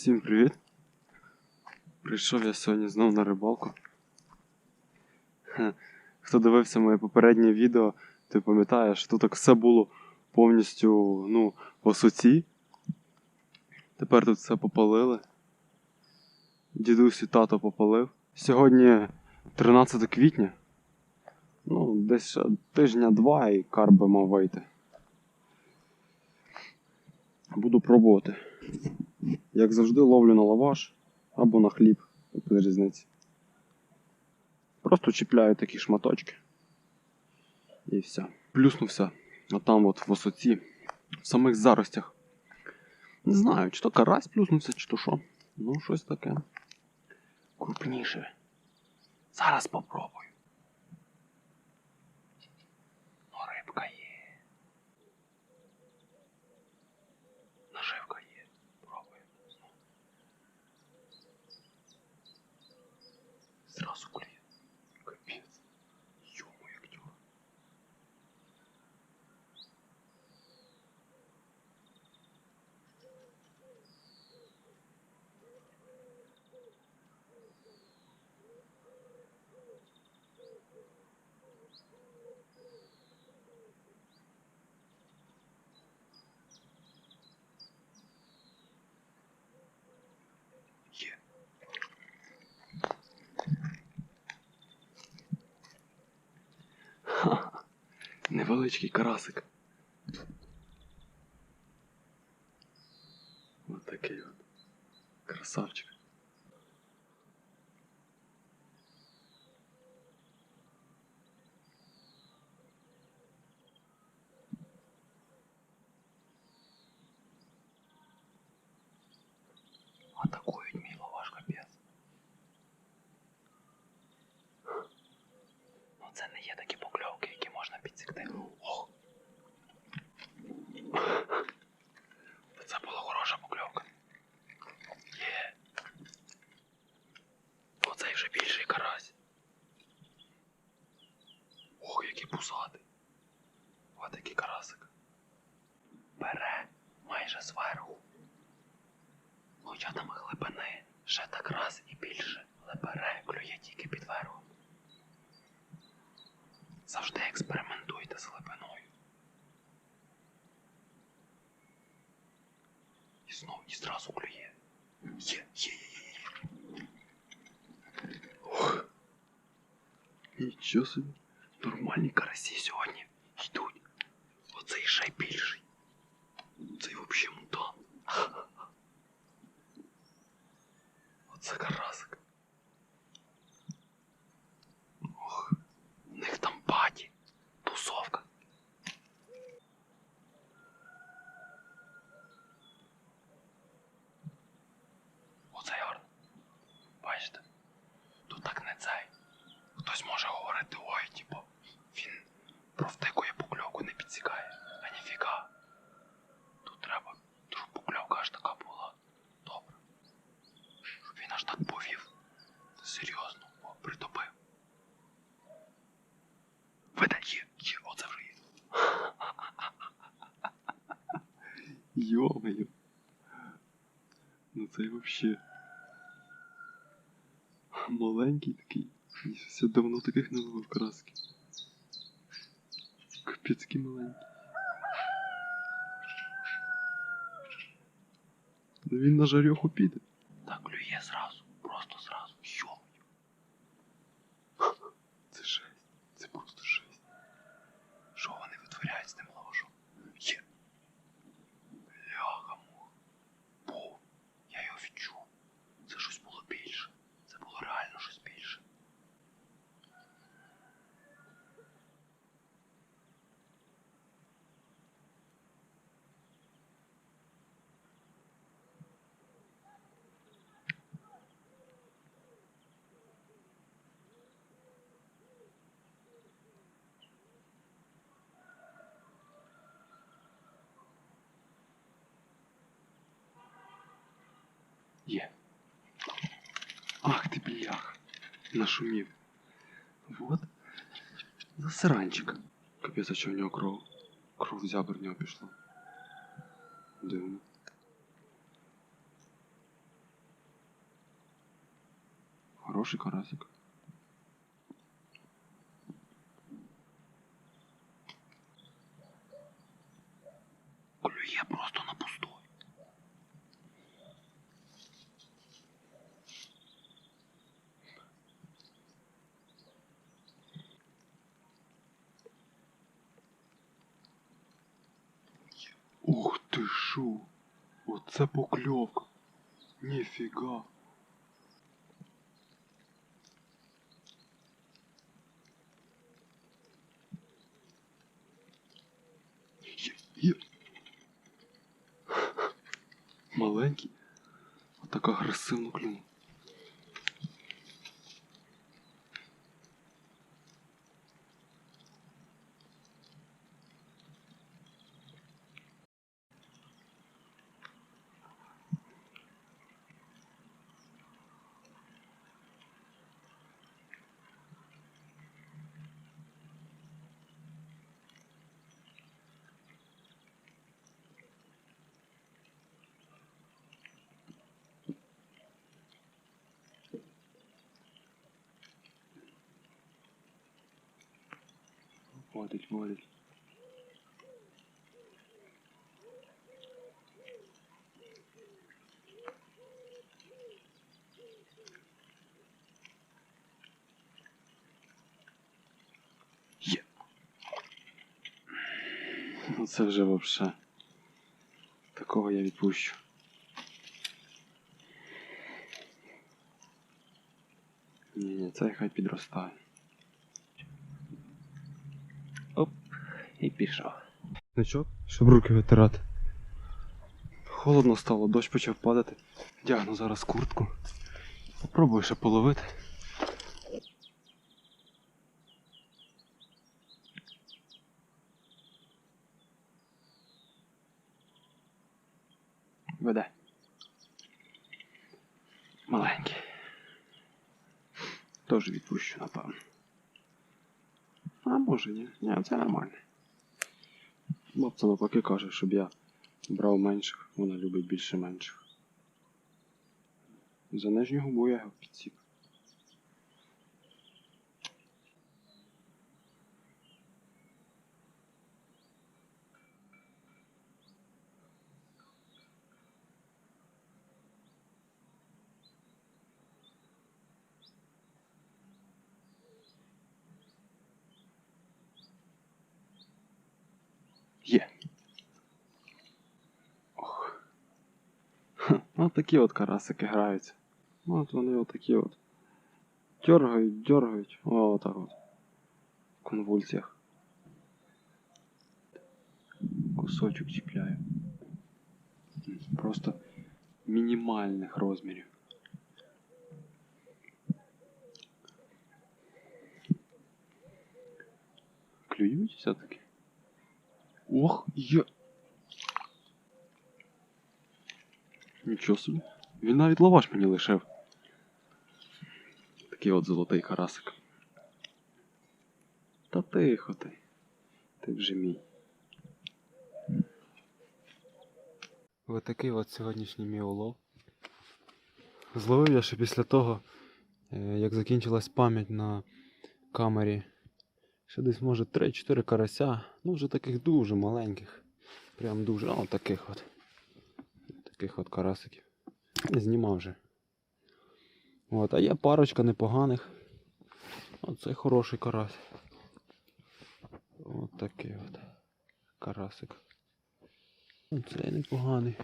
Всім привіт! Прийшов я сьогодні знов на рибалку. Хто дивився моє попереднє відео, ти пам'ятаєш, тут так все було повністю ну, по суці. Тепер тут все попалили. Дідусь і тато попалив. Сьогодні 13 квітня. Ну, десь ще тижня два і карп би мав вийти. Буду пробувати. Як завжди, ловлю на лаваш або на хліб, без різниці. Просто чіпляю такі шматочки. І все. Плюснувся. А там от в висоті, в самих заростях. Не знаю, чи то карась плюснувся, чи то що. Ну, щось таке. Крупніше. Зараз попробую. Невеличкий карасик. Ось такий от. Красавчик. Атакують Завжди експериментуйте з глибиною. І знов і зразу клює. Є, є, є, є, є. Ох. Нічого собі. Нормальні карасі сьогодні йдуть. Оцей ще й більший. Цей взагалі мутант. Оце карасик. Ох, у них там паті, тусовка. Оце гарно. Бачите? Тут так не цей. Хтось може говорити, ой, типу, він провтикує покльовку, не підсікає. А ніфіга. Тут треба, щоб покльовка аж така була. Добре. Щоб він аж так повів. Серйозно, о, притопив. Веде, є, є, оце вже є. Йо-моє. Ну це вообще. Маленький такий. Я давно таких не ловив краски. Капець який маленький. Ну він на жарьоху піде. Так клює зразу, Є. Ах ты блях, нашумів. Вот. Засранчик. Капец, а що у нього кров? Кров зябр в нього пішла. Дивно. Хороший карасик. Ух! Оце покльовка! Ніфіга! Маленький, а так агресивно клюнув. Водить, водить. Є. Ну це вже вообще. Такого я відпущу. Ні, ні, цей хай підростає. І пішов. Значок, щоб руки витирати. Холодно стало, дощ почав падати. Дягну зараз куртку. Попробую ще половити. Веде. Маленький. Теж відпущу, напевно. А може ні. Ні, це нормально. Бабця навпаки каже, щоб я брав менших, вона любить більше менших. За нижню губу я його підсік. Є. Ох. Ха, От такі от карасики граються. От вони отакі от. Дергають, дергають. О, отак от. В конвульсіях. Кусочок чіпляю. М, Просто мінімальних розмірів. Клюють все-таки? Ох, я. Нічого собі. Він навіть лаваш мені лишив. Такий от золотий карасик. Та тихо ти. Ти вже мій. Ось такий от сьогоднішній мій улов. Зловив я ще після того, е, як закінчилась пам'ять на камері. Ще десь може 3-4 карася. Ну вже таких дуже маленьких. Прям дуже. О, таких от. Таких от карасиків. Не знімав вже. От, а є парочка непоганих. Оце хороший карась. От такий от. Карасик. Оцей непоганий.